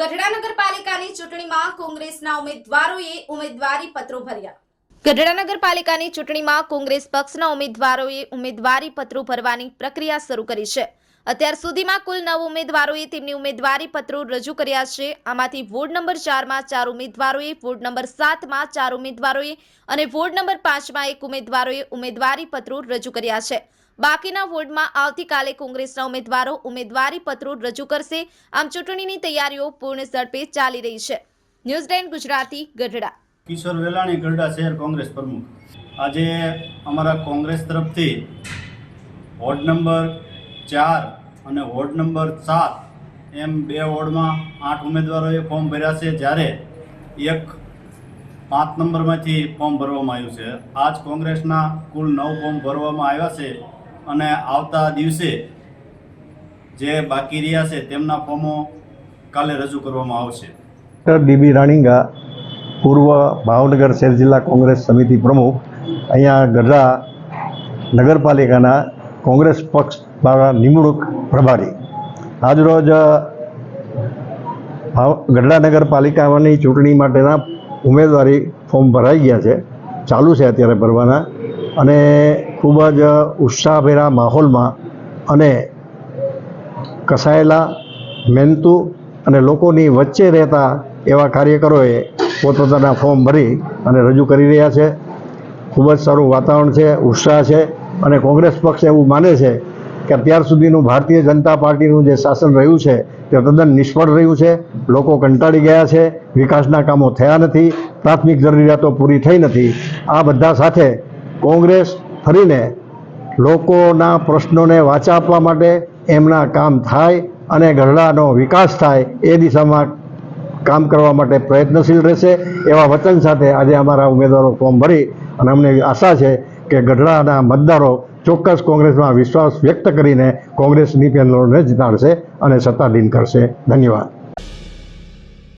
ગઢડા નગરપાલિકાની ચૂંટણીમાં કોંગ્રેસના ઉમેદવારોએ ઉમેદવારી પત્રો ભર્યા. ગઢડા નગરપાલિકાની ચૂંટણીમાં કોંગ્રેસ પક્ષના ઉમેદવારોએ ઉમેદવારી પત્રો ભરવાની પ્રક્રિયા શરૂ કરી છે. અત્યાર સુધીમાં કુલ નવ ઉમેદવારોએ તેમની ઉમેદવારી પત્રો રજૂ કર્યા છે. આમાંથી વોર્ડ નંબર ચારમાં ચાર ઉમેદવારોએ, વોર્ડ નંબર સાતમાં ચાર ઉમેદવારોએ અને વોર્ડ નંબર પાંચમાં એક ઉમેદવારોએ ઉમેદવારી પત્રો રજૂ કર્યા છે. બાકીના વોર્ડમાં આવતીકાલે કોંગ્રેસના ઉમેદવારો ઉમેદવારી પત્રો રજૂ કરશે. આમ ચૂંટણીની તૈયારીઓ પૂર્ણ ઝડપે ચાલી રહી છે. News ten Gujarati Gadhada. કિશોર વેલાણી, ગઢડા શહેર કોંગ્રેસ પ્રમુખ. આજે અમારા કોંગ્રેસ તરફથી વોર્ડ નંબર ચાર અને વોર્ડ નંબર સાત એમ બે વોર્ડમાં આઠ ઉમેદવારોએ ફોર્મ ભર્યા છે. જ્યારે એક પાંચ નંબરમાંથી ફોર્મ ભરવામાં આવ્યું છે. આજ કોંગ્રેસના કુલ નવ ફોર્મ ભરવામાં આવ્યા છે. અને આવતા દિવસે જે બાકી રહ્યા છે તેમના ફોર્મો કાલે રજૂ કરવામાં આવશે. ડૉક્ટર ડીબી રાણીંગા પૂર્વ ભાવનગર શહેર જિલ્લા કોંગ્રેસ સમિતિ પ્રમુખ, અહીંયા ગઢડા નગરપાલિકાના કોંગ્રેસ પક્ષ દ્વારા નિમણૂક પ્રભારી. આજરોજ ભાવ, ગઢડા નગરપાલિકાની ચૂંટણી માટેના ઉમેદવારી ફોર્મ ભરાઈ ગયા છે. ચાલુ છે અત્યારે ભરવાના અને ખૂબ જ ઉત્સાહભેરા માહોલમાં અને કસાયેલા મહેનતુ અને લોકોની વચ્ચે રહેતા એવા કાર્યકરોએ પોતપોતાના ફોર્મ ભરી અને રજૂ કરી રહ્યા છે. ખૂબ જ સારું વાતાવરણ છે, ઉત્સાહ છે અને કોંગ્રેસ પક્ષ એવું માને છે કે અત્યાર સુધીનું ભારતીય જનતા પાર્ટીનું જે શાસન રહ્યું છે, તે તદ્દન નિષ્ફળ રહ્યું છે. લોકો કંટાળી ગયા છે, વિકાસના કામો થયા નથી, પ્રાથમિક જરૂરિયાતો પૂરી થઈ નથી. આ બધા સાથે કોંગ્રેસ ફરીને લોકોના પ્રશ્નોને વાચા આપવા માટે એમના કામ થાય અને ગઢડાનો વિકાસ થાય એ દિશામાં કામ કરવા માટે પ્રયત્નશીલ રહેશે એવા વચન સાથે આજે અમારા ઉમેદવારો ફોર્મ ભરી અને અમને આશા છે કે ગઢડાના મતદારો ચોક્કસ કોંગ્રેસમાં વિશ્વાસ વ્યક્ત કરીને કોંગ્રેસની પેનલોને જીતાડશે અને સત્તાધીન કરશે. ધન્યવાદ.